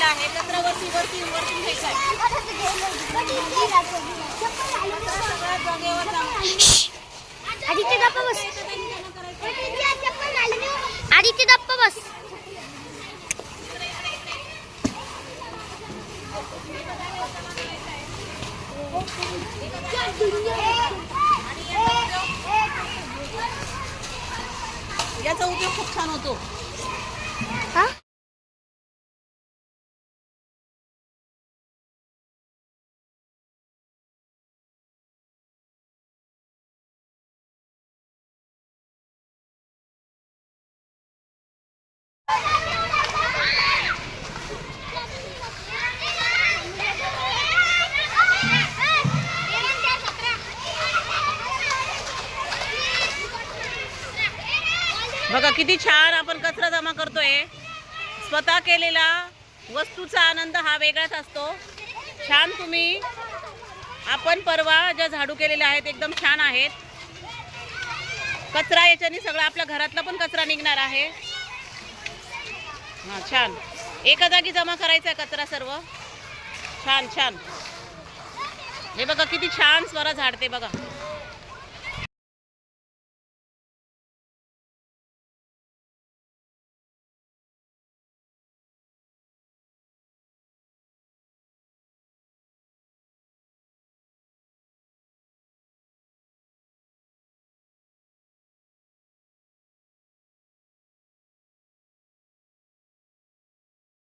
केलेला आहे. कचरा वरती वरती वरती घ्यायचा. आदित्य गप्पा बस. आदित्य गप्पा बस. याचा उपयोग खूप छान होतो. हा? बघा किती छान आपण कचरा जमा करतोय. स्वतः केलेला वस्तूचा आनंद हा वेगळाच असतो. छान तुम्ही आपण परवा ज्या झाडू केलेल्या आहेत एकदम छान आहेत. कचरा याच्याने सगळं आपल्या घरातला पण कचरा निघणार आहे. हां छान. एका जागी जमा करायचा आहे कचरा सर्व. छान छान. हे बघा किती छान स्वरा झाडते बघा.